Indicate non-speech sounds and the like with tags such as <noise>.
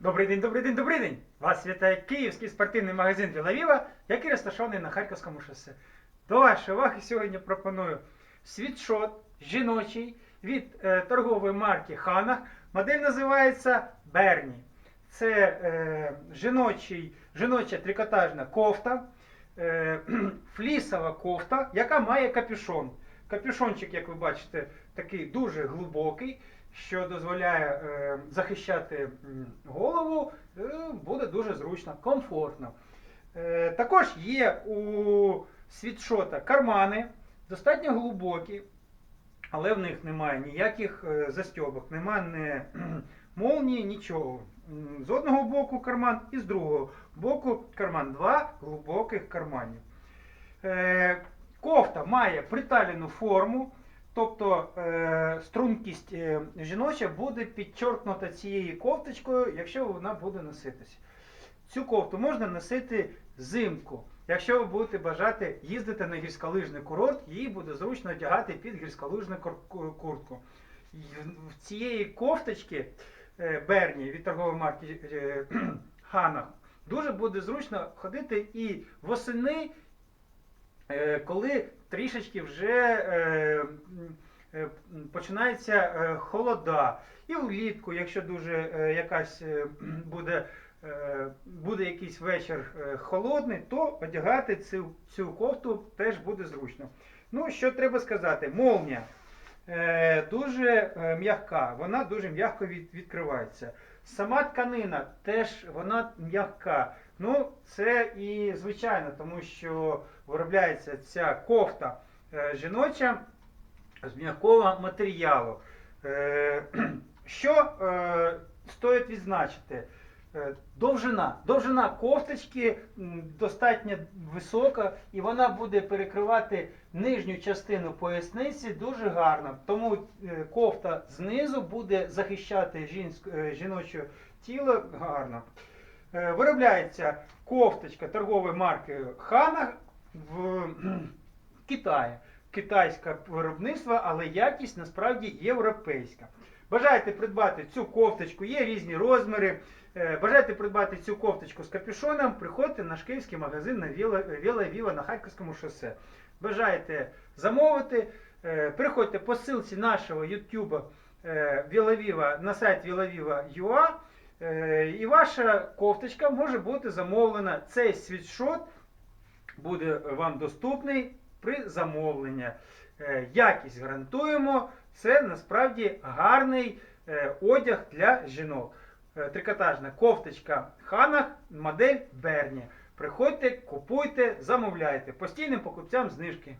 Добрий день, добрий день, добрий день! Вас вітає київський спортивний магазин Вілавіва, який розташований на Харківському шосе. До вашої уваги сьогодні пропоную світшот жіночий від е, торгової марки Ханах. Модель називається Берні. Це е, жіночий, жіноча трикотажна кофта, е, <clears throat> флісова кофта, яка має капюшон. Капюшончик, як ви бачите, такий дуже глибокий, що дозволяє е, захищати голову, е, буде дуже зручно, комфортно. Е, також є у світшота кармани, достатньо глибокі, але в них немає ніяких е, застьобок, немає не молнії, нічого. З одного боку карман і з другого боку карман. Два глибоких карманів. Е, Кофта має приталену форму, тобто е, стрункість е, жіноча буде підчоркнута цією кофточкою, якщо вона буде носитися. Цю кофту можна носити взимку. Якщо ви будете бажати їздити на гірськолижний курорт, її буде зручно одягати під гірськолижну кур- куртку. В цієї кофточки е, Берні від торгової марки <clears throat> Ханах дуже буде зручно ходити і восени, коли трішечки вже е, е, починається е, холода. І влітку, якщо дуже е, якась е, буде, е, буде якийсь вечір е, холодний, то одягати цю, цю кофту теж буде зручно. Ну, що треба сказати, молнія е, дуже е, м'яка, вона дуже м'яко від, відкривається. Сама тканина теж вона м'яка. Ну, це і звичайно, тому що виробляється ця кофта е, жіноча з м'якого матеріалу. Е, <clears throat> що е, стоїть відзначити? Е, Довжина. Довжина кофточки достатньо висока, і вона буде перекривати нижню частину поясниці дуже гарно. Тому е, кофта знизу буде захищати жінськ- е, жіноче тіло гарно. Виробляється кофточка торгової марки Хана в Китаї. Китайське виробництво, але якість насправді європейська. Бажаєте придбати цю кофточку, є різні розміри. Е, Бажаєте придбати цю кофточку з капюшоном, приходьте на шкільський магазин на Віла Віла на Харківському шосе. Бажаєте замовити, е, приходьте по ссылці нашого YouTube Віла Віва на сайт е, і ваша кофточка може бути замовлена. Цей світшот буде вам доступний при замовленні. Е, Якість гарантуємо. Це насправді гарний е, одяг для жінок. Е, Трикотажна кофточка Ханах, модель Берні. Приходьте, купуйте, замовляйте. Постійним покупцям знижки.